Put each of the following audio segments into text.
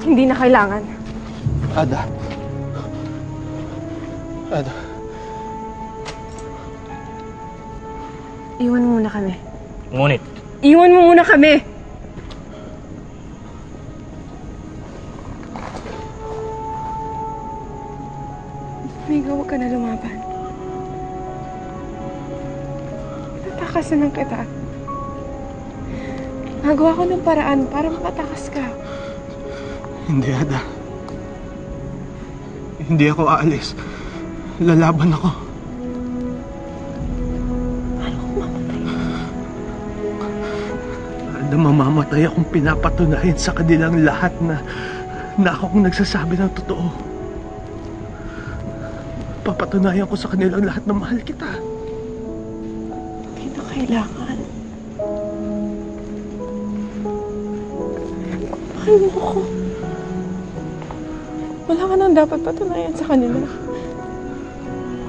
Hindi na kailangan. Ada. Ada. Iwan mo muna kami. Ngunit, Iwan mo muna kami! Miga, huwag ka na lumaban. Tatakasan ng kita. Nagawa ko ng paraan para makatakas ka. Hindi, Ada. Hindi ako aalis. Lalaban ako. Paano kung mamatay? Ada, mamamatay akong pinapatunayan sa kanilang lahat na na ako kung nagsasabi ng totoo. Papatunayan ko sa kanilang lahat na mahal kita. Hindi na kailangan. Mahal mo ko. Wala ka nang dapat patunayan sa kanila.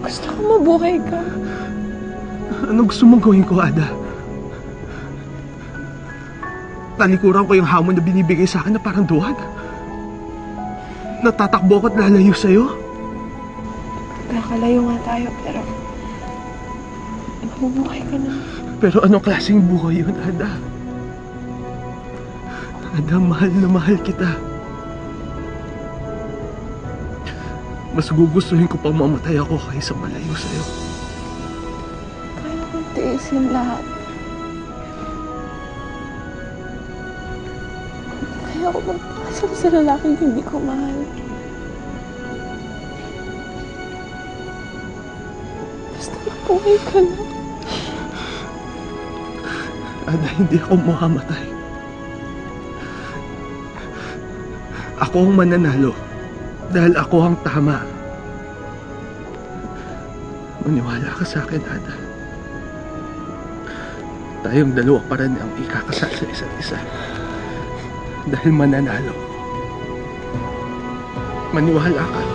Gusto ko mabuhay ka. Anong gusto mong gawin ko, Ada? Talikuran ko yung hamon na binibigay sa akin na parang duwag. Natatakbo ko at lalayo sa'yo. Kakalayo nga tayo, pero... Mabubuhay ka na. Pero anong klaseng buhay yun, Ada? Ada, mahal na mahal kita. Mas gugustuhin ko pang mamatay ako kaysa malayo sa'yo. Kaya kong tiisin lahat. Kaya ako magpakasal sa lalaking hindi ko mahal. Basta mabuhay ka na. Ada, hindi ako mamamatay. Ako ang mananalo dahil ako ang tama. Maniwala ka sa akin, Ada. Tayong dalawa pa rin ang ikakasal sa isa't isa. Dahil mananalo. Maniwala ka.